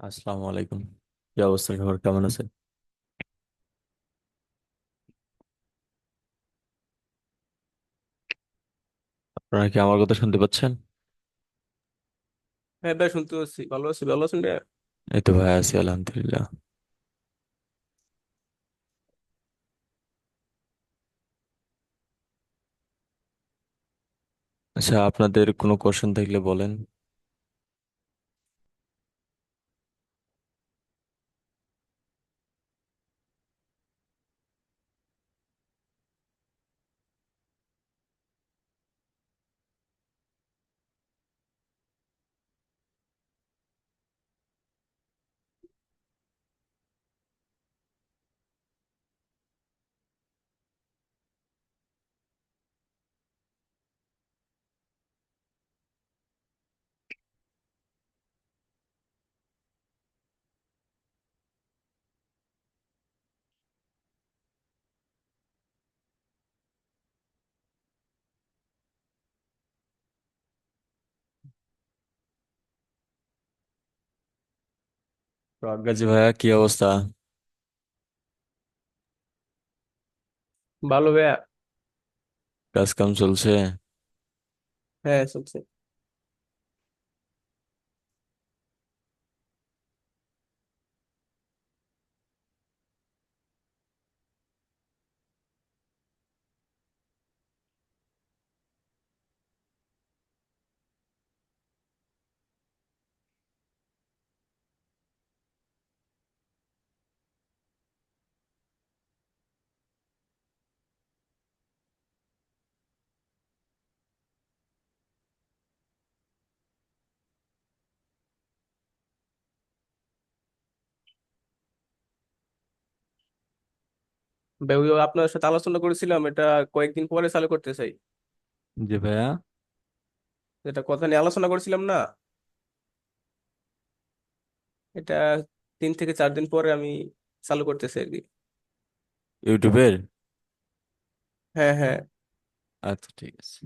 আসসালামু আলাইকুম। কি অবস্থা খবর? কেমন আছেন? আপনারা কি আমার কথা শুনতে পাচ্ছেন? হ্যাঁ ভাই শুনতে পাচ্ছি। ভালো আছি ভালো আছেন ভাই এই তো ভাই আছি আলহামদুলিল্লাহ। আচ্ছা আপনাদের কোনো কোশ্চেন থাকলে বলেন। প্রজ্ঞাজি ভাইয়া কি অবস্থা? ভালো ভাইয়া। কাজ কাম চলছে? হ্যাঁ চলছে। আপনার সাথে আলোচনা করেছিলাম এটা কয়েকদিন পরে চালু করতে চাই। জি ভাইয়া। এটা কথা নিয়ে আলোচনা করেছিলাম না। এটা তিন থেকে চার দিন পরে আমি চালু করতেছি আর কি। ইউটিউবের? হ্যাঁ হ্যাঁ। আচ্ছা ঠিক আছে।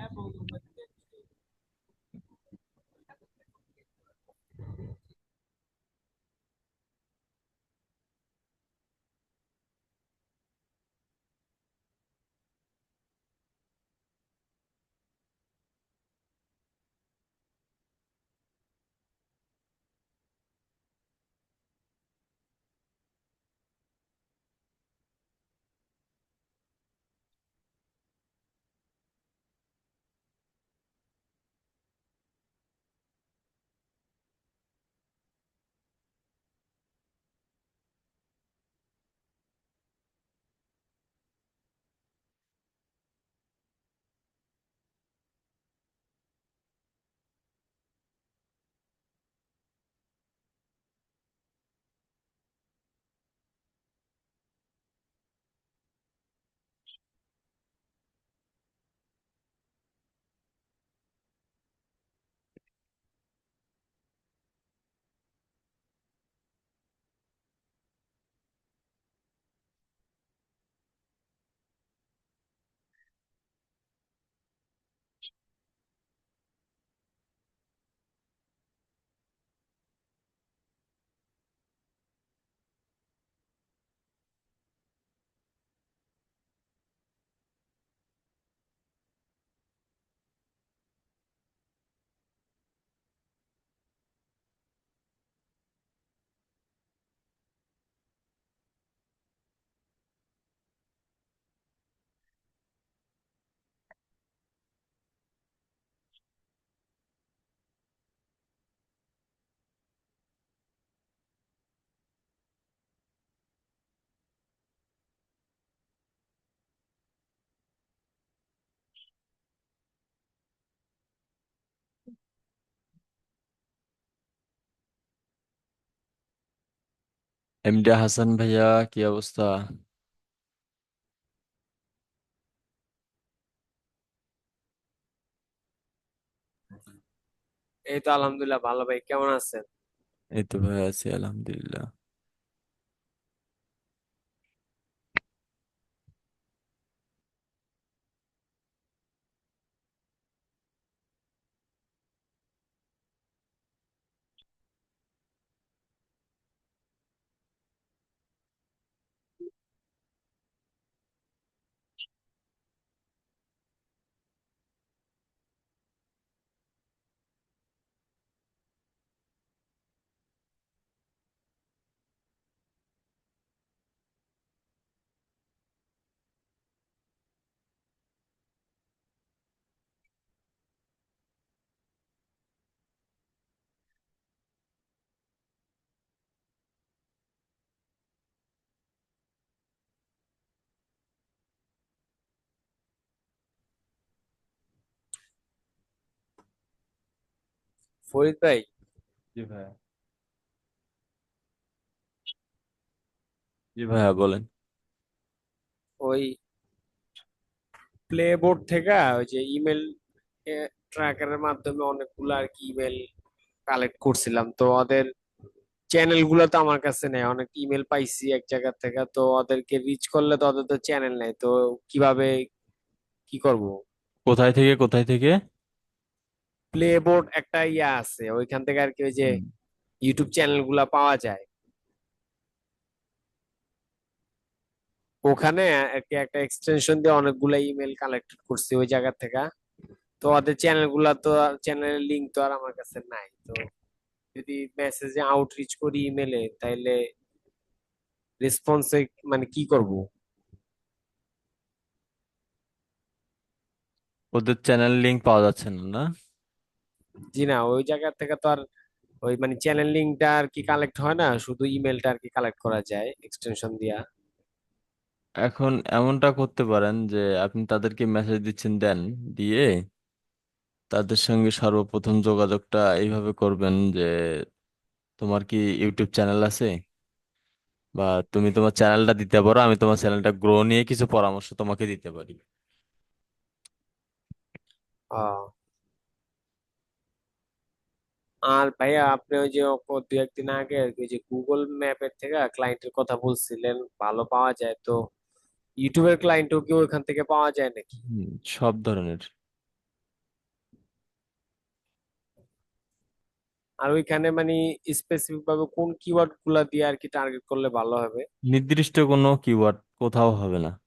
ever with এমডি হাসান ভাইয়া কি অবস্থা এই তো আলহামদুলিল্লাহ ভালো ভাই কেমন আছেন এই তো ভাই আছি আলহামদুলিল্লাহ ফরিদ ভাই জি ভাইয়া জি ভাইয়া বলেন ওই প্লে বোর্ড থেকে ওই যে ইমেল ট্র্যাকারের মাধ্যমে অনেকগুলো আর কি ইমেল কালেক্ট করছিলাম। তো ওদের চ্যানেলগুলো তো আমার কাছে নেই। অনেক ইমেল পাইছি এক জায়গা থেকে। তো ওদেরকে রিচ করলে তো ওদের তো চ্যানেল নেই। তো কীভাবে কি করব? কোথায় থেকে কোথায় থেকে? প্লে বোর্ড একটা ইয়া আছে ওইখান থেকে আর কি ওই যে ইউটিউব চ্যানেলগুলা পাওয়া যায়। ওখানে আর কি একটা এক্সটেনশন দিয়ে অনেকগুলা ইমেল কালেক্ট করছি ওই জায়গা থেকে। তো ওদের চ্যানেলগুলা তো চ্যানেলের লিঙ্ক তো আর আমার কাছে নাই। তো যদি মেসেজে আউটরিচ করি ইমেলে তাইলে রেসপন্সে মানে কি করব? ওদের চ্যানেল লিংক পাওয়া যাচ্ছে না না? জি না ওই জায়গা থেকে তো আর ওই মানে চ্যানেল লিঙ্কটা আর কি কালেক্ট হয় না শুধু ইমেলটা আর কি কালেক্ট করা যায় এক্সটেনশন দিয়া। এখন এমনটা করতে পারেন যে আপনি তাদেরকে মেসেজ দিচ্ছেন দেন দিয়ে তাদের সঙ্গে সর্বপ্রথম যোগাযোগটা এইভাবে করবেন যে তোমার কি ইউটিউব চ্যানেল আছে? বা তুমি তোমার চ্যানেলটা দিতে পারো আমি তোমার চ্যানেলটা গ্রো নিয়ে কিছু পরামর্শ তোমাকে দিতে পারি। ও। আর ভাইয়া আপনি ওই যে দু একদিন আগে আর কি ওই যে গুগল ম্যাপের থেকে ক্লায়েন্টের কথা বলছিলেন ভালো পাওয়া যায় তো। ইউটিউবের ক্লায়েন্টও কি ওইখান থেকে পাওয়া যায় নাকি? হুম, সব ধরনের। আর ওইখানে মানে স্পেসিফিক ভাবে কোন কিওয়ার্ডগুলা দিয়ে আর কি টার্গেট করলে ভালো হবে? নির্দিষ্ট কোনো কিওয়ার্ড কোথাও হবে না।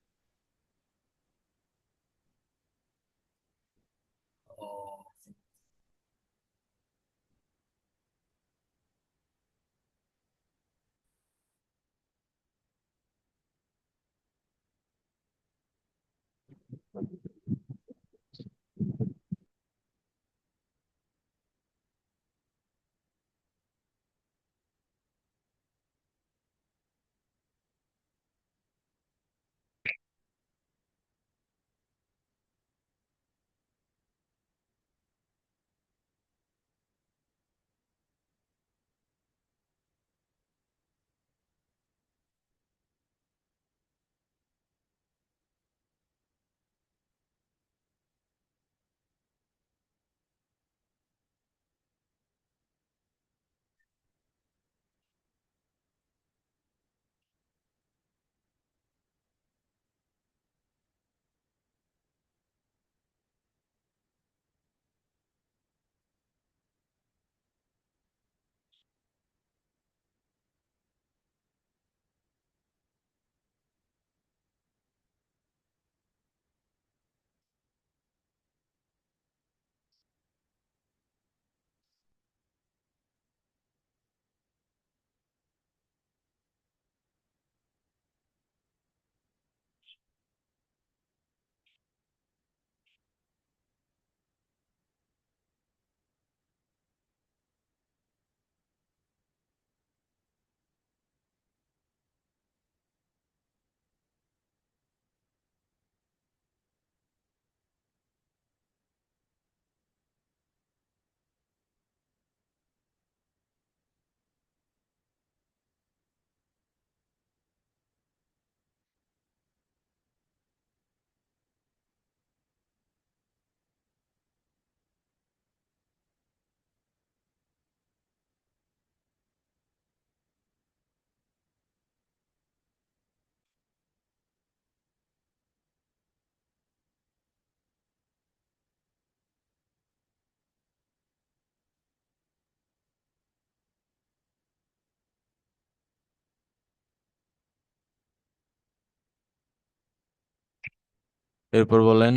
এরপর বলেন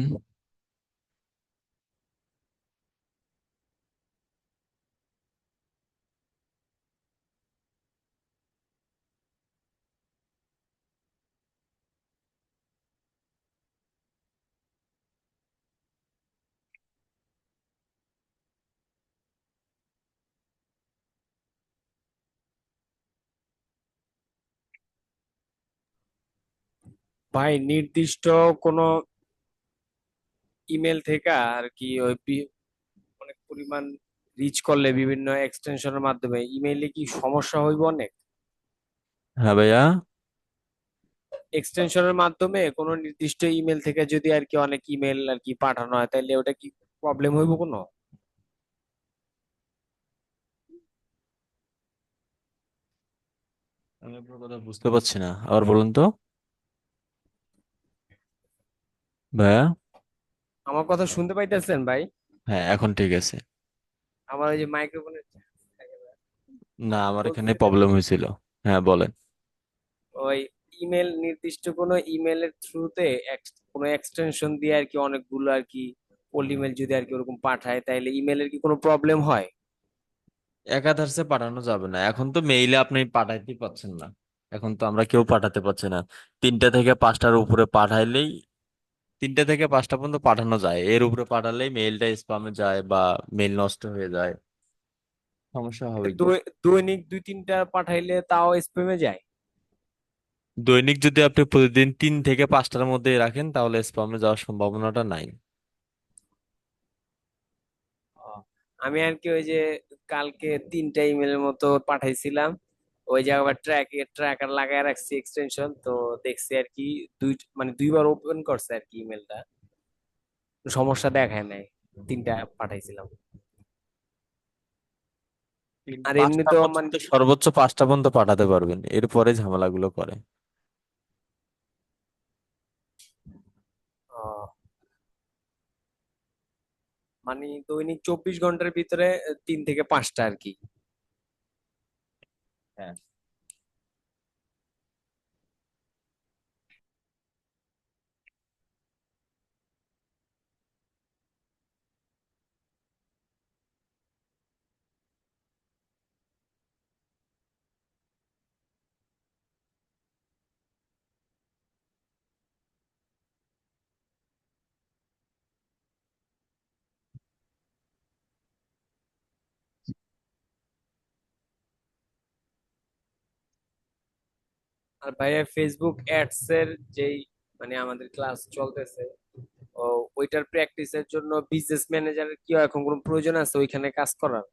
ভাই নির্দিষ্ট কোনো ইমেল থেকে আর কি ওই অনেক পরিমাণ রিচ করলে বিভিন্ন এক্সটেনশনের মাধ্যমে। ইমেইলে কি সমস্যা হইব অনেক? হ্যাঁ ভাইয়া। এক্সটেনশনের মাধ্যমে কোনো নির্দিষ্ট ইমেল থেকে যদি আর কি অনেক ইমেল আর কি পাঠানো হয় তাহলে ওটা কি প্রবলেম হইব কোনো? আমি আপনার কথা বুঝতে পারছি না। আবার বলুন তো। ভাইয়া? আমার কথা শুনতে পাইতেছেন ভাই? হ্যাঁ এখন ঠিক আছে। আমার ওই যে মাইক্রোফোনের না আমার এখানে প্রবলেম হয়েছিল। হ্যাঁ বলেন। ওই ইমেল নির্দিষ্ট কোনো ইমেলের থ্রুতে কোনো এক্সটেনশন দিয়ে আর কি অনেকগুলো আর কি ওল্ড ইমেল যদি আর কি ওরকম পাঠায় তাহলে ইমেলের কি কোনো প্রবলেম হয়? একাধারে পাঠানো যাবে না। এখন তো মেইলে আপনি পাঠাইতেই পাচ্ছেন না। এখন তো আমরা কেউ পাঠাতে পারছি না। তিনটা থেকে পাঁচটার উপরে পাঠাইলেই তিনটা থেকে পাঁচটা পর্যন্ত পাঠানো যায়। এর উপরে পাঠালেই মেইলটা স্প্যামে যায় বা মেইল নষ্ট হয়ে যায়। সমস্যা হবে কি? দৈ- দৈনিক দুই তিনটা পাঠাইলে তাও স্প্যামে যায়? দৈনিক যদি আপনি প্রতিদিন তিন থেকে পাঁচটার মধ্যে রাখেন তাহলে স্প্যামে যাওয়ার সম্ভাবনাটা নাই। আমি আর কি ওই যে কালকে তিনটা ইমেলের মতো পাঠাইছিলাম। ওই যে আবার ট্র্যাক ট্র্যাকার লাগায় রাখছি এক্সটেনশন তো দেখছি আর কি দুই মানে দুইবার ওপেন করছে আর কি ইমেলটা সমস্যা দেখায় নাই তিনটা পাঠাইছিলাম। আর এমনি তো মানে সর্বোচ্চ পাঁচটা পর্যন্ত পাঠাতে পারবেন এরপরে ঝামেলাগুলো করে। মানে দৈনিক চব্বিশ ঘণ্টার ভিতরে তিন থেকে পাঁচটা আর কি। হ্যাঁ আর ভাইয়া ফেসবুক অ্যাডস এর যেই মানে আমাদের ক্লাস চলতেছে ও ওইটার প্র্যাকটিসের জন্য বিজনেস ম্যানেজারের কি এখন কোনো প্রয়োজন আছে ওইখানে কাজ করার?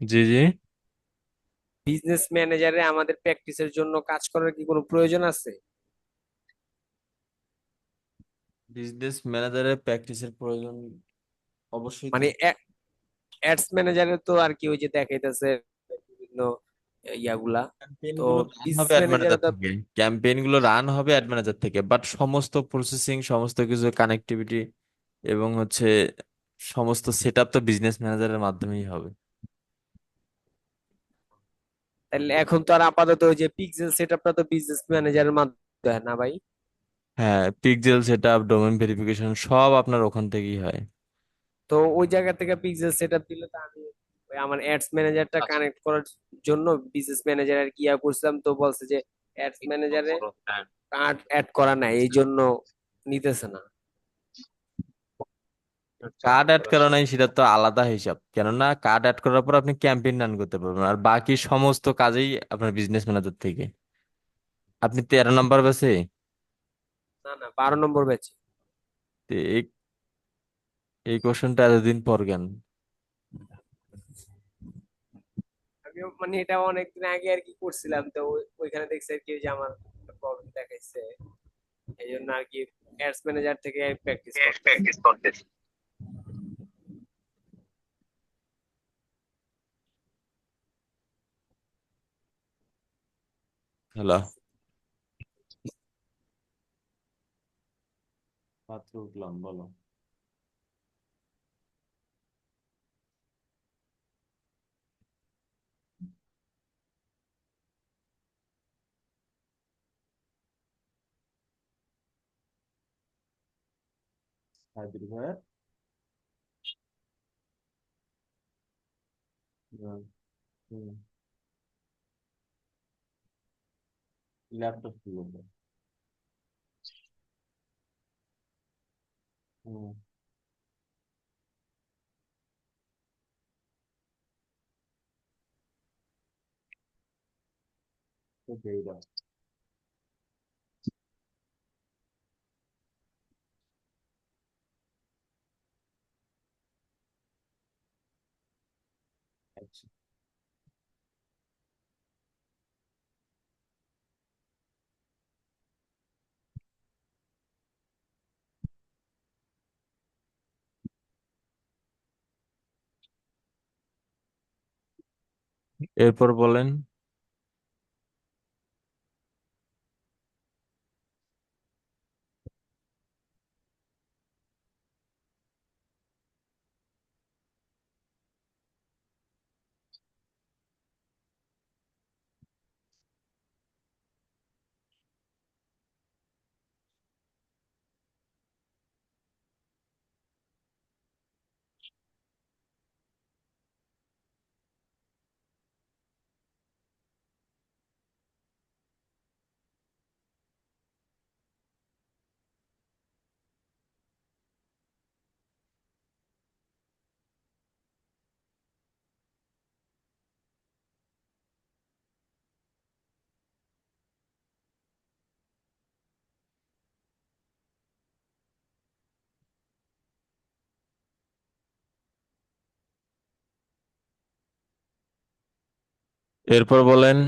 জি জি। বিজনেস ম্যানেজারে আমাদের প্র্যাকটিসের জন্য কাজ করার কি কোনো প্রয়োজন আছে? বিজনেস ম্যানেজারের প্র্যাকটিসের প্রয়োজন অবশ্যই মানে। অ্যাডস ম্যানেজারে তো আর কি ওই যে দেখাইতেছে বিভিন্ন ইয়াগুলা। তো হবে থেকে। ক্যাম্পেইনগুলো রান হবে অ্যাড ম্যানেজার থেকে। বাট সমস্ত প্রসেসিং সমস্ত কিছু কানেক্টিভিটি এবং হচ্ছে সমস্ত সেটআপ তো বিজনেস ম্যানেজারের মাধ্যমেই হবে। তাহলে এখন তো আর আপাতত ওই যে পিক্সেল সেটআপটা তো বিজনেস ম্যানেজারের মাধ্যমে হয় না ভাই? হ্যাঁ পিক্সেল সেটআপ ডোমেন ভেরিফিকেশন সব আপনার ওখান থেকেই হয়। তো ওই জায়গা থেকে পিক্সেল সেটআপ দিলে তো আমি ওই আমার অ্যাডস ম্যানেজারটা। কানেক্ট করার জন্য বিজনেস ম্যানেজার আর কি করছিলাম তো বলছে যে অ্যাডস ম্যানেজারে কার্ড অ্যাড করা নাই এই জন্য নিতেছে না। কার্ড অ্যাড করা নাই সেটা তো আলাদা হিসাব কেননা কার্ড অ্যাড করার পর আপনি ক্যাম্পেইন রান করতে পারবেন আর বাকি সমস্ত কাজেই আপনার বিজনেস ম্যানেজার থেকে। আপনি তেরো নম্বর বেসে না না বারো নম্বর ব্যাচে এই এই কোশ্চেনটা এতদিন পর কেন আমি মানে এটা অনেকদিন আগে আর কি করছিলাম তো ওই- ওইখানে দেখছি আর কি যে আমার প্রবলেম দেখাইছে। এই জন্য আর কি অ্যাডস ম্যানেজার থেকে প্র্যাকটিস করতে হ্যালো মাত্র উঠলাম বলো। Happy to hear. Yeah. Hmm. Left of the. Hmm. Okay, that's আচ্ছা এরপর বলেন এরপর বলেন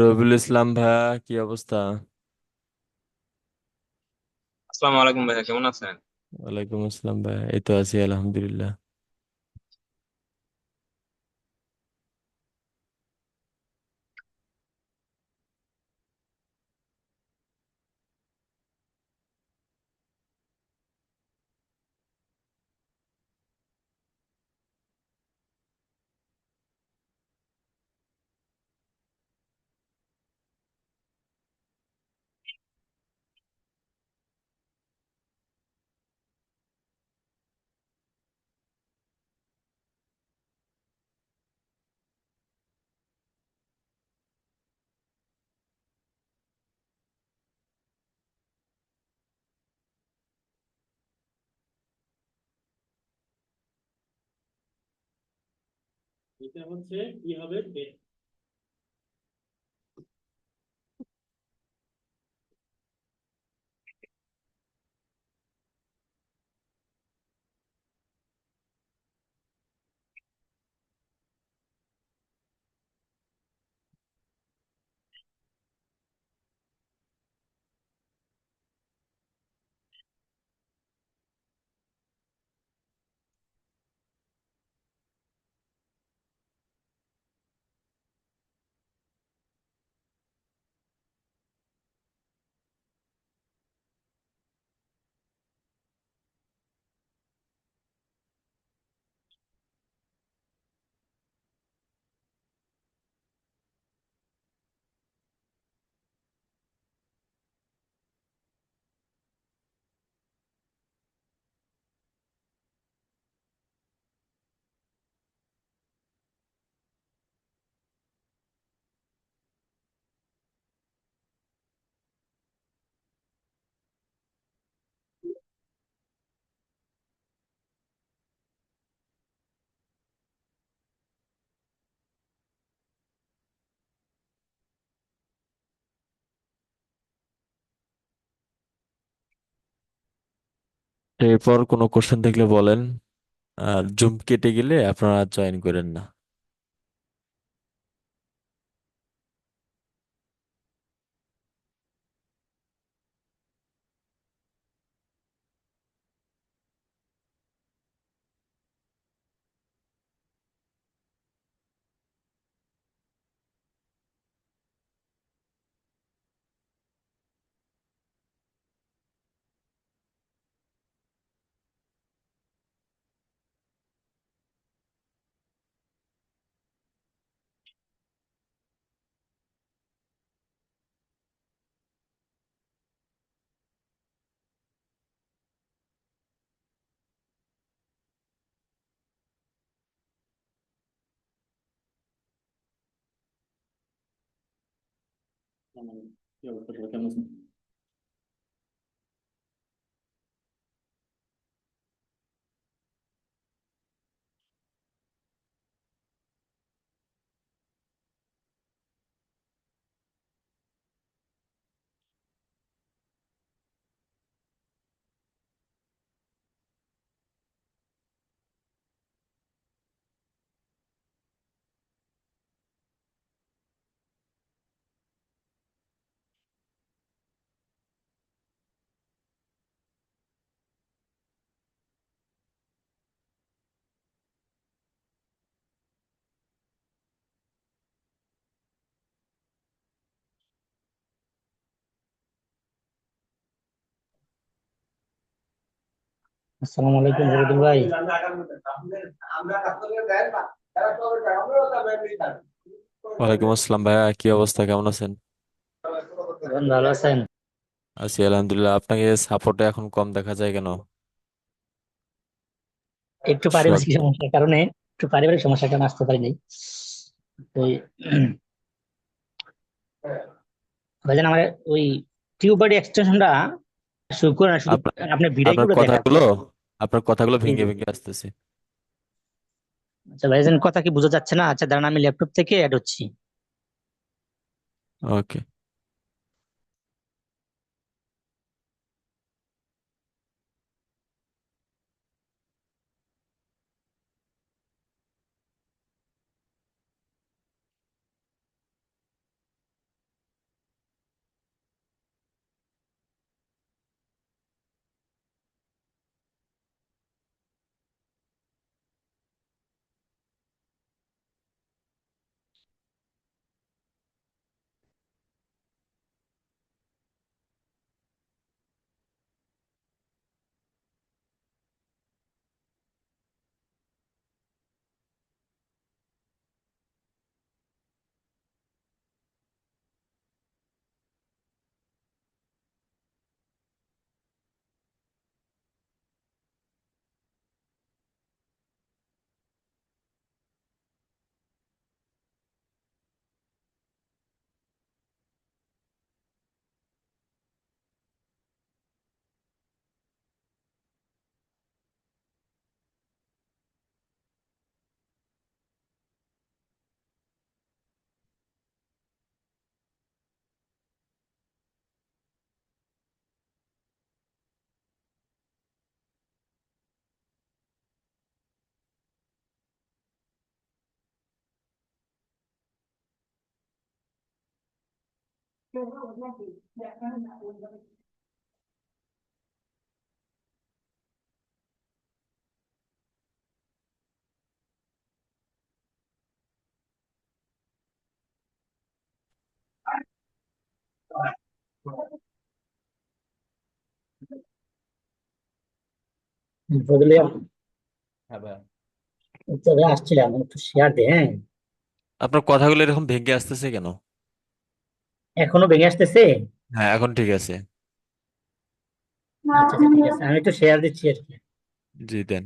রবিউল ইসলাম ভাইয়া কি অবস্থা? আসসালামু আলাইকুম ভাইয়া কেমন আছেন? ওয়ালাইকুম আসসালাম ভাইয়া এই তো আছি আলহামদুলিল্লাহ। এটা হচ্ছে কি হবে? এরপর কোনো কোশ্চেন থাকলে বলেন আর জুম কেটে গেলে আপনারা জয়েন করেন না। কি অবস্থা সবাই কেমন আসসালামু আলাইকুম ফরিদুল ভাই। ওয়ালাইকুম আসসালাম ভাইয়া কি অবস্থা? কেমন আছেন? ভালো আছেন? আছি আলহামদুলিল্লাহ। আপনাকে সাপোর্টে এখন কম দেখা যায় কেন? একটু পারিবারিক সমস্যার কারণে একটু পারিবারিক সমস্যার কারণে আসতে পারিনি। ভাইজান আমার ওই টিউব বডি এক্সটেনশনটা শুরু করে না শুধু আপনার- আপনি ভিডিও আপনার কথাগুলো আপনার কথাগুলো ভেঙে ভেঙে আসতেছে। আচ্ছা ভাইজান কথা কি বোঝা যাচ্ছে না? আচ্ছা দাঁড়ান আমি ল্যাপটপ থেকে অ্যাড হচ্ছি। ওকে বদলে হ্যাঁ ভাইয়া। তবে আসছিলাম। একটু শেয়ার দে হ্যাঁ আপনার কথাগুলো এরকম ভেঙে আসতেছে কেন? এখনও ভেঙে আসতেছে? হ্যাঁ এখন ঠিক আছে। আচ্ছা আচ্ছা, ঠিক আছে। আমি একটু শেয়ার দিচ্ছি আর কি। জি দেন।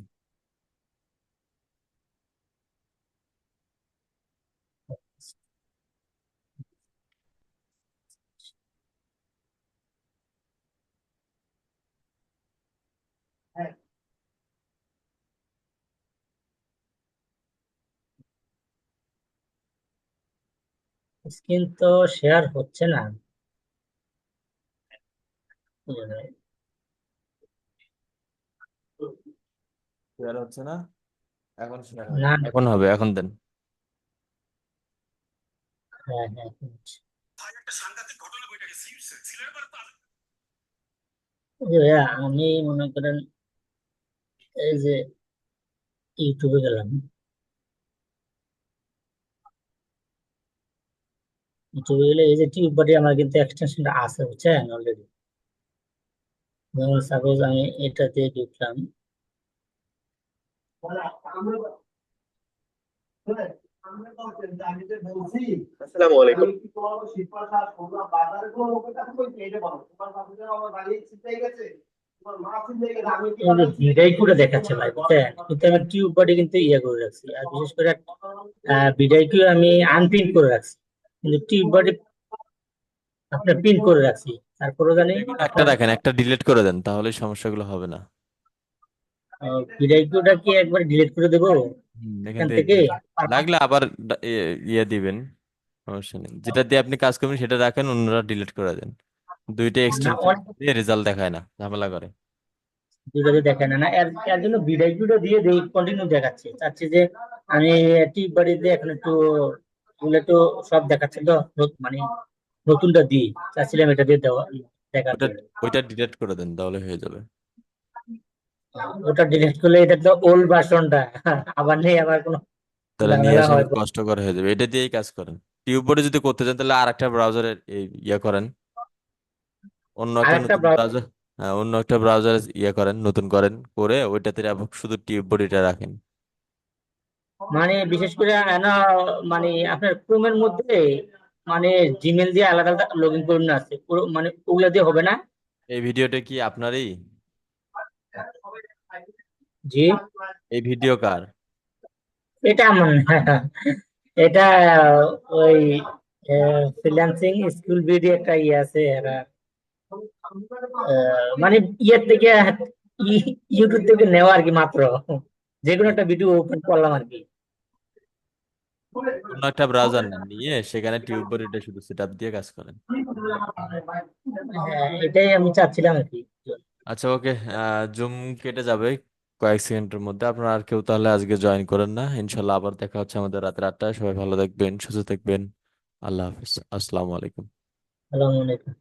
স্ক্রিন তো শেয়ার হচ্ছে না। শেয়ার হচ্ছে না? এখন শেয়ার না। এখন হবে এখন দেন। হ্যাঁ হ্যাঁ হচ্ছে। ভাইয়া আমি মনে করেন এই যে ইউটিউবে গেলাম। ইউটিউবে এই যে টিউব বডি আমার কিন্তু এক্সটেনশনটা আছে বুঝছেন অলরেডি সাপোজ আমি এটা দিয়ে ঢুকলাম। আসসালামু আলাইকুম। এই করে দেখাচ্ছে ভাই বুঝছেন? কিন্তু আমি টিউব বডি কিন্তু ইয়ে করে রাখছি আর বিশেষ করে ভিডাইকে আমি আনপ্রিন্ট করে রাখছি। কিন্তু টিউব বডি আপনার পিন করে রাখছি। তারপরেও জানি একটা রাখেন একটা ডিলিট করে দেন তাহলে সমস্যাগুলো হবে না। ভিডিওটা কি একবার ডিলিট করে দেবো? এখান থেকে লাগলে আবার ইয়ে- দিবেন সমস্যা নেই। যেটা দিয়ে আপনি কাজ করবেন সেটা রাখেন অন্যরা ডিলিট করে দেন। দুইটা দিয়ে রেজাল্ট দেখায় না ঝামেলা করে। ভিডিওতে দেখে না না এর এর জন্য ভিডিওটা দিয়ে দেই কন্টিনিউ দেখাচ্ছে। চাচ্ছি যে আমি টিপ বাড়িতে এখন একটু একটু সব দেখাচ্ছে তো মানে নতুনটা দিই। চাচ্ছিলাম এটা দিয়ে দেওয়া জন্য। ওইটা ডিলিট করে দেন তাহলে হয়ে যাবে। ওটা ডিলিট করলে এটা তো ওল্ড ভার্সনটা আবার নেই আবার কোনো তাহলে নিয়ে আসা কষ্টকর হয়ে যাবে। এটা দিয়েই কাজ করেন। টিউববোর্ডে যদি করতে চান তাহলে আর একটা ব্রাউজারে ইয়ে করেন। অন্য একটা নতুন ব্রাউজার হ্যাঁ অন্য একটা ব্রাউজারে ইয়ে করেন নতুন করেন করে ওইটাতে শুধু টিউববোর্ড এটা রাখেন। মানে বিশেষ করে না মানে আপনার ক্রোমের মধ্যে মানে জিমেল দিয়ে আলাদা আলাদা লগ ইন করে আছে মানে ওগুলা দিয়ে হবে না? এই ভিডিওটা কি আপনারই? জি। এই ভিডিও কার? এটা আমার এটা ওই ফ্রিল্যান্সিং স্কুল ভিডিও একটা ইয়ে আছে এরা মানে ইয়ের থেকে ইউটিউব থেকে নেওয়া আর কি মাত্র। যে কোনো একটা ভিডিও ওপেন করলাম আর কি। অন্য একটা ব্রাউজার নিয়ে সেখানে টিউব এটা শুধু সেটআপ দিয়ে কাজ করেন। হ্যাঁ এটাই আমি চাচ্ছিলাম আর কি। আচ্ছা ওকে জুম কেটে যাবে কয়েক সেকেন্ডের মধ্যে। আপনারা আর কেউ তাহলে আজকে জয়েন করেন না। ইনশাল্লাহ আবার দেখা হচ্ছে আমাদের রাতের আটটায়। সবাই ভালো থাকবেন সুস্থ থাকবেন। আল্লাহ হাফিজ। আসসালামু আলাইকুম। আসসালামু আলাইকুম।